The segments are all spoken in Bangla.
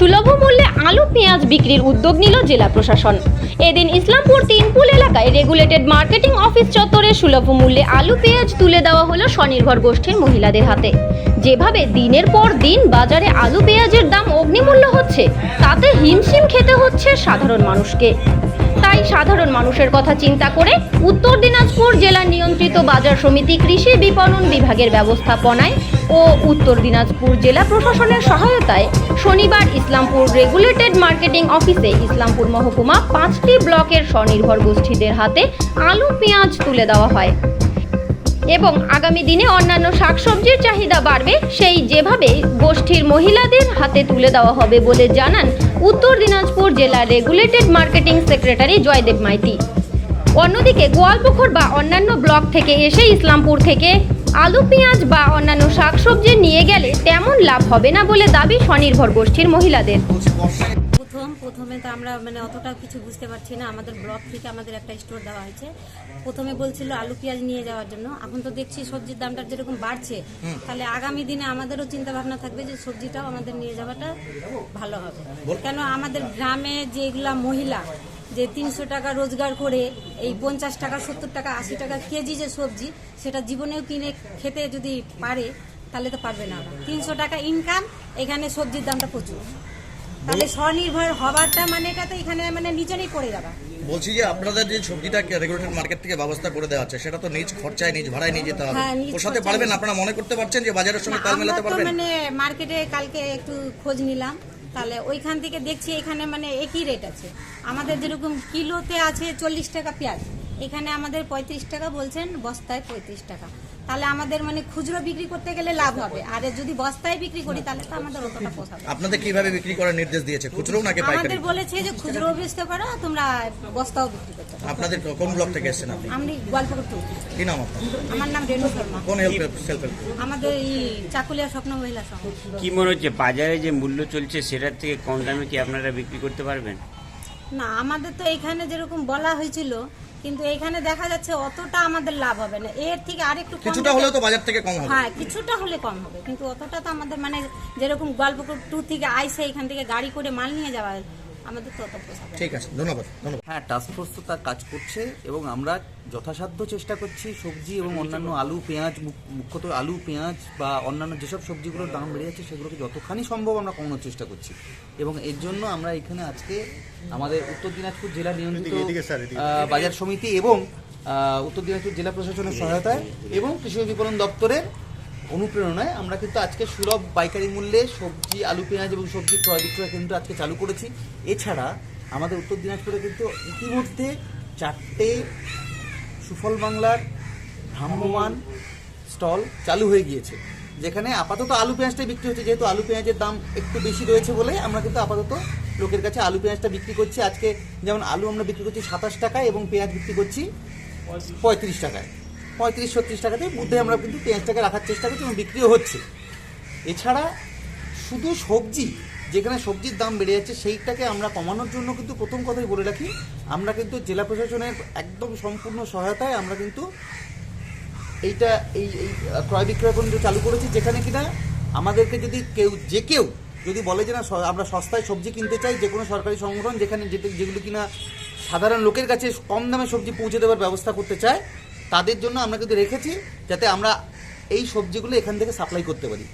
সুলভ মূল্যে আলু, পেঁয়াজ বিক্রির উদ্যোগ নিল জেলা প্রশাসন। এদিন ইসলামপুর তিনপুল এলাকায় রেগুলেটেড মার্কেটিং অফিস চত্বরে সুলভ মূল্যে আলু, পেঁয়াজ তুলে দেওয়া হলো স্বনির্ভর গোষ্ঠীর মহিলাদের হাতে। যেভাবে দিনের পর দিন বাজারে আলু, পেঁয়াজের হচ্ছে। তাতে হিমশিম খেতে হচ্ছে সাধারণ মানুষকে। তাই সাধারণ মানুষের কথা চিন্তা করে উত্তর দিনাজপুর জেলা নিয়ন্ত্রিত বাজার সমিতি কৃষি বিপণন বিভাগের ব্যবস্থাপনায় ও উত্তর দিনাজপুর জেলা প্রশাসনের সহায়তায় শনিবার ইসলামপুর রেগুলেটেড মার্কেটিং অফিসে ইসলামপুর মহকুমা পাঁচটি ব্লকের স্বনির্ভর গোষ্ঠীদের হাতে আলু, পেঁয়াজ তুলে দেওয়া হয়। এবং আগামী দিনে অন্যান্য শাকসবজির চাহিদা বাড়বে, সেই যেভাবে গোষ্ঠীর মহিলাদের হাতে তুলে দেওয়া হবে বলে জানান উত্তর দিনাজপুর জেলা regulated marketing secretary Joydeb Maiti. অন্যদিকে গোয়ালপুকুর বা অন্যান্য ব্লক থেকে এসে ইসলামপুর থেকে আলু, পেঁয়াজ বা অন্যান্য শাকসবজি নিয়ে গেলে তেমন লাভ হবে না বলে দাবি স্বনির্ভর গোষ্ঠীর মহিলাদের। প্রথম তো আমরা মানে অতটা কিছু বুঝতে পারছি না। আমাদের ব্লক থেকে আমাদের একটা স্টোর দেওয়া হয়েছে। প্রথমে বলছিল আলু পেঁয়াজ নিয়ে যাওয়ার জন্য। এখন তো দেখছি সবজির দামটা যেরকম বাড়ছে তাহলে আগামী দিনে আমাদেরও চিন্তা ভাবনা থাকবে যে সবজিটাও আমাদের নিয়ে যাওয়াটা ভালো হবে। কেন আমাদের গ্রামে যেগুলা মহিলা যে তিনশো টাকা রোজগার করে এই পঞ্চাশ টাকা সত্তর টাকা আশি টাকা কেজি যে সবজি সেটা জীবনেও কিনে খেতে যদি পারে তাহলে তো পারবে না। তিনশো টাকা ইনকাম এখানে সবজির দামটা প্রচুর। তাহলে স্বনির্ভর মানে তো এখানে মানে নিজেরই করে বলছি যে আপনাদের যে সবজিটা রেগুলেটর মার্কেট থেকে ব্যবস্থা করে দেওয়া হচ্ছে সেটা তো নিজ খরচায় নিজ ভাড়ায় নিয়ে যেতে হবে। হ্যাঁ, পারবেন? আপনারা মনে করতে পারছেন যে বাজারের সঙ্গে তাল মেলাতে পারবেন? মানে মার্কেটে কালকে একটু খোঁজ নিলাম। তাহলে ওইখান থেকে দেখছি এখানে মানে একই রেট আছে। আমাদের যেরকম কিলোতে আছে চল্লিশ টাকা পেঁয়াজ এখানে আমাদের পঁয়ত্রিশ টাকা বলছেন বস্তায় পঁয়ত্রিশ টাকা। তাহলে আমাদের মানে খুচরো বিক্রি করতে গেলে লাভ হবে। আর যদি বস্তায় বিক্রি করি তাহলে তো আমাদের অতটা পোষাবে না। আপনাদের কীভাবে বিক্রি করার নির্দেশ দিয়েছে? খুচরো নাকি পাইকারি? আমাদের বলেছে যে খুচরো বেচতে পারো তোমরা বস্তাও বিক্রি করতে পারো। আপনাদের কোন ব্লক থেকে এসেছেন আপনি? আমি গল্পকর টু কি নাম আপনার? আমার নাম রেণু শর্মা। কোন হেল্প সেলফ হেল্প আমাদের এই চাকুলিয়া স্বপ্ন মহিলা সংঘ। কি মনে হচ্ছে বাজারে যে মূল্য চলছে সেটার থেকে কম দামে কি আপনারা বিক্রি করতে পারবেন? না আমাদের তো এখানে যেরকম বলা হয়েছিল কিন্তু এখানে দেখা যাচ্ছে অতটা আমাদের লাভ হবে না। এর থেকে আর একটু কিছুটা হলে হলেও তো বাজার থেকে কম হবে। হ্যাঁ কিছুটা হলে কম হবে। কিন্তু অতটা তো আমাদের মানে যেরকম গল্পপুর টু থেকে আইসে এখান থেকে গাড়ি করে মাল নিয়ে যাওয়া আমাদের তো অত পোষাবে না। ঠিক আছে ধন্যবাদ ধন্যবাদ। হ্যাঁ টাস্কফোর্স তো তার কাজ করছে এবং আমরা যথাসাধ্য চেষ্টা করছি সবজি এবং অন্যান্য আলু পেঁয়াজ মুখ্যত আলু পেঁয়াজ বা অন্যান্য যেসব সবজিগুলোর দাম বেড়ে যাচ্ছে সেগুলোকে যতখানি সম্ভব আমরা কমানোর চেষ্টা করছি। এবং এর জন্য আমরা এখানে আজকে আমাদের উত্তর দিনাজপুর জেলা নিয়ন্ত্রিত বাজার সমিতি এবং উত্তর দিনাজপুর জেলা প্রশাসনের সহায়তায় এবং কৃষি বিপণন দপ্তরের অনুপ্রেরণায় আমরা কিন্তু আজকে সুলভ পাইকারি মূল্যে সবজি, আলু, পেঁয়াজ এবং সবজি ক্রয় বিক্রয় কেন্দ্র আজকে চালু করেছি। এছাড়া আমাদের উত্তর দিনাজপুরে কিন্তু ইতিমধ্যে চারটে সুফল বাংলার ভ্রাম্যমান স্টল চালু হয়ে গিয়েছে, যেখানে আপাতত আলু পেঁয়াজটাই বিক্রি হচ্ছে। যেহেতু আলু পেঁয়াজের দাম একটু বেশি রয়েছে বলে আমরা কিন্তু আপাতত লোকের কাছে আলু পেঁয়াজটা বিক্রি করছি। আজকে যেমন আলু আমরা বিক্রি করছি সাতাশ টাকায় এবং পেঁয়াজ বিক্রি করছি পঁয়ত্রিশ টাকায়। পঁয়ত্রিশ, ছত্রিশ টাকাতে মধ্যে আমরা কিন্তু পেঁয়াজটাকে রাখার চেষ্টা করছি এবং বিক্রিও হচ্ছে। এছাড়া শুধু সবজি, যেখানে সবজির দাম বেড়ে যাচ্ছে, সেইটাকে আমরা কমানোর জন্য কিন্তু প্রথম কথাই বলে রাখি, আমরা কিন্তু জেলা প্রশাসনের একদম সম্পূর্ণ সহায়তায় আমরা কিন্তু এইটা, এই এই ক্রয় বিক্রয় কেন্দ্র চালু করেছি, যেখানে কিনা আমাদেরকে যদি কেউ, যে কেউ যদি বলে যে না আমরা সস্তায় সবজি কিনতে চাই, যে কোনো সরকারি সংগঠন যেখানে যেগুলো কিনা সাধারণ লোকের কাছে কম দামে সবজি পৌঁছে দেওয়ার ব্যবস্থা করতে চায় তাদের জন্য আমরা কিন্তু রেখেছি যাতে আমরা এই সবজিগুলো এখান থেকে সাপ্লাই করতে পারি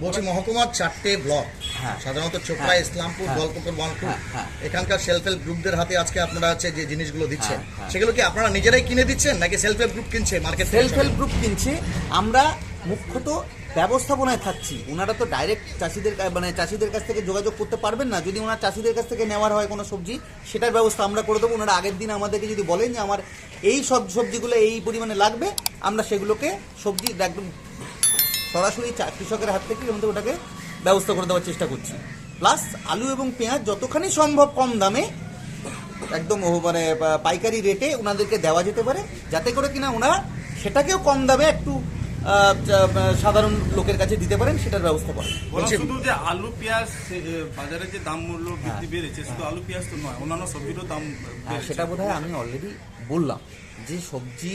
বলছি মহকুমার চারটে ব্লক হ্যাঁ। সাধারণত চোপড়া হ্যাঁ। ইসলামপুর হ্যাঁ। গল্পপুর বানপুর। এখানকার সেলফ হেল্প গ্রুপদের হাতে আজকে আপনারা আছে যে জিনিসগুলো দিচ্ছেন। সেগুলো কি আপনারা নিজেরাই কিনে দিচ্ছেন নাকি সেলফ হেল্প গ্রুপ কিনছে মার্কেট সেলফ হেল্প গ্রুপ কিনছে আমরা মুখ্যত ব্যবস্থাপনায় থাকছি। ওনারা তো ডাইরেক্ট চাষিদের মানে চাষিদের কাছ থেকে যোগাযোগ করতে পারবেন না। যদি ওনার চাষিদের কাছ থেকে নেওয়ার হয় কোনো সবজি, সেটার ব্যবস্থা আমরা করে দেবো। ওনারা আগের দিন আমাদেরকে যদি বলেন যে আমার এই সব সবজিগুলো এই পরিমাণে লাগবে, আমরা সেগুলোকে সবজি একদম সরাসরি কৃষকের হাত থেকে আমাদের ওটাকে ব্যবস্থা করে দেওয়ার চেষ্টা করছি। প্লাস আলু এবং পেঁয়াজ যতখানি সম্ভব কম দামে, একদম মানে পাইকারি রেটে ওনাদেরকে দেওয়া যেতে পারে। যাতে করে কিনা ওনারা সেটাকেও কম দামে একটু সাধারণ লোকের কাছে দিতে পারেন সেটার ব্যবস্থা করেন। শুধু যে আলু পেঁয়াজ বাজারে যে দাম মূল্য বৃদ্ধি বেড়েছে শুধু আলু পেঁয়াজ তো নয় অন্যান্য সবজিরও দাম হ্যাঁ সেটা বোধহয় আমি অলরেডি বললাম যে সবজি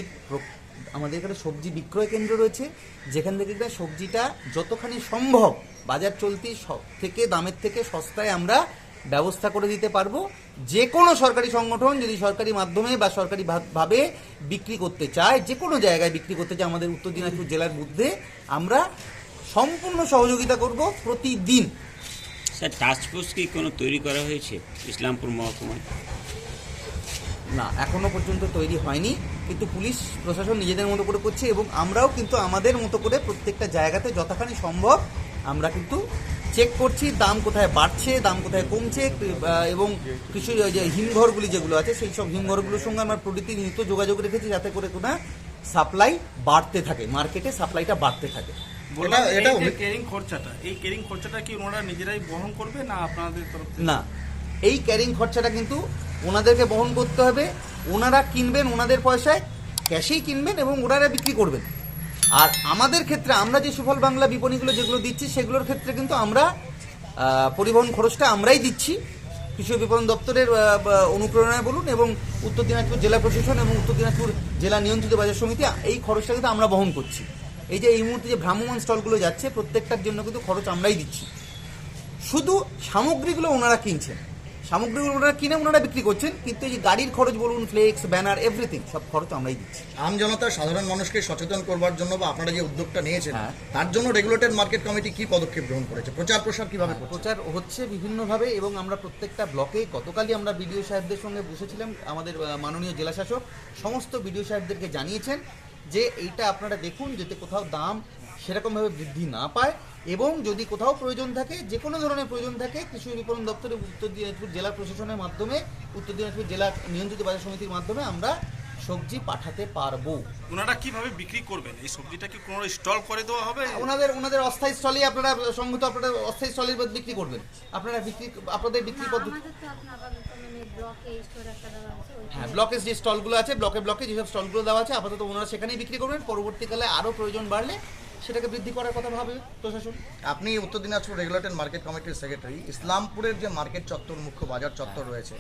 আমাদের এখানে সবজি বিক্রয় কেন্দ্র রয়েছে যেখান থেকে সবজিটা যতখানি সম্ভব বাজার চলতি সব থেকে দামের থেকে সস্তায় আমরা ব্যবস্থা করে দিতে পারব। যে কোনো সরকারি সংগঠন যদি সরকারি মাধ্যমে বা সরকারি ভাবে বিক্রি করতে চায় যে কোনো জায়গায় বিক্রি করতে চায় আমাদের উত্তর দিনাজপুর জেলার মধ্যে আমরা সম্পূর্ণ সহযোগিতা করব প্রতিদিন। স্যার টাস্ক ফোর্স কি কোনো তৈরি করা হয়েছে ইসলামপুর মহকুমায়? না এখনও পর্যন্ত তৈরি হয়নি কিন্তু পুলিশ প্রশাসন নিজেদের মতো করে করছে এবং আমরাও কিন্তু আমাদের মতো করে প্রত্যেকটা জায়গাতে যতখানি সম্ভব আমরা কিন্তু চেক করছি দাম কোথায় বাড়ছে দাম কোথায় কমছে এবং কিছু যে হিমঘরগুলি যেগুলো আছে সেই সব হিমঘরগুলোর সঙ্গে আমরা প্রতিনিয়ত যোগাযোগ রেখেছি যাতে করে কোনো সাপ্লাই বাড়তে থাকে মার্কেটে সাপ্লাইটা বাড়তে থাকে। বললাম এটা- এই এটা যে খরচাটা এই কেরিং খরচাটা কি ওনারা নিজেরাই বহন করবে না আপনাদের তরফ না এই ক্যারিং খরচাটা কিন্তু ওনাদেরকে বহন করতে হবে। ওনারা কিনবেন ওনাদের পয়সায় ক্যাশেই কিনবেন এবং ওনারা বিক্রি করবেন। আর আমাদের ক্ষেত্রে আমরা যে সুফল বাংলা বিপণীগুলো যেগুলো দিচ্ছি, সেগুলোর ক্ষেত্রে কিন্তু আমরা পরিবহন খরচটা আমরাই দিচ্ছি। কৃষি বিপণন দপ্তরের অনুপ্রেরণায় বলুন এবং উত্তর দিনাজপুর জেলা প্রশাসন এবং উত্তর দিনাজপুর জেলা নিয়ন্ত্রিত বাজার সমিতি, এই খরচটা কিন্তু আমরা বহন করছি। এই যে এই মুহূর্তে যে ভ্রাম্যমান স্টলগুলো যাচ্ছে, প্রত্যেকটার জন্য কিন্তু খরচ আমরাই দিচ্ছি। শুধু সামগ্রীগুলো ওনারা কিনছেন। সামগ্রীগুলো ওনারা কিনে ওনারা বিক্রি করছেন কিন্তু এই যে গাড়ির খরচ বলুন ফ্লেক্স ব্যানার এভরিথিং সব খরচ আমরাই দিচ্ছি। আম জনতা সাধারণ মানুষকে সচেতন করবার জন্য বা আপনারা যে উদ্যোগটা নিয়েছেন হ্যাঁ। তার জন্য রেগুলেটেড মার্কেট কমিটি কি পদক্ষেপ গ্রহণ করেছে? প্রচার প্রসার কীভাবে প্রচার হচ্ছে বিভিন্নভাবে এবং আমরা প্রত্যেকটা ব্লকে গতকালই আমরা বিডিও সাহেবদের সঙ্গে বসেছিলাম আমাদের মাননীয় জেলা শাসক সমস্ত বিডিও সাহেবদেরকে জানিয়েছেন যে এইটা আপনারা দেখুন যাতে কোথাও দাম সেরকমভাবে বৃদ্ধি না পায়। এবং যদি কোথাও প্রয়োজন থাকে যে কোনো ধরনের প্রয়োজন থাকে কৃষি বিপণন দপ্তরে উত্তর দিনাজপুর জেলা প্রশাসনের মাধ্যমে উত্তর দিনাজপুর জেলা নিয়ন্ত্রিত বাজার সমিতির মাধ্যমে আমরা সবজি পাঠাতে পারব। ওনারা কীভাবে বিক্রি করবেন? এই সবজিটা কি কোনো স্টল করে দেওয়া হবে? ওনাদের ওনাদের অস্থায়ী স্থলেই আপনারা সংগত আপনারা অস্থায়ী স্থলের বিক্রি করবেন। আপনারা বিক্রি আপনাদের বিক্রি পদ্ধতি আমাদের তো এখন মানে ব্লকে স্টোর একটা দেওয়া আছে হ্যাঁ ব্লকের যে স্টলগুলো আছে ব্লকে ব্লকে যেসব স্টলগুলো দেওয়া আছে আপাতত ওনারা সেখানেই বিক্রি করবেন। পরবর্তীকালে আরও প্রয়োজন বাড়লে সেটাকে বৃদ্ধি করার কথা ভাবে প্রশাসন? আপনি উত্তর দিনাজপুর রেগুলেটেড মার্কেট কমিটির সেক্রেটারি ইসলামপুরের যে মার্কেট চত্বর, মুখ্য বাজার চত্বর রয়েছে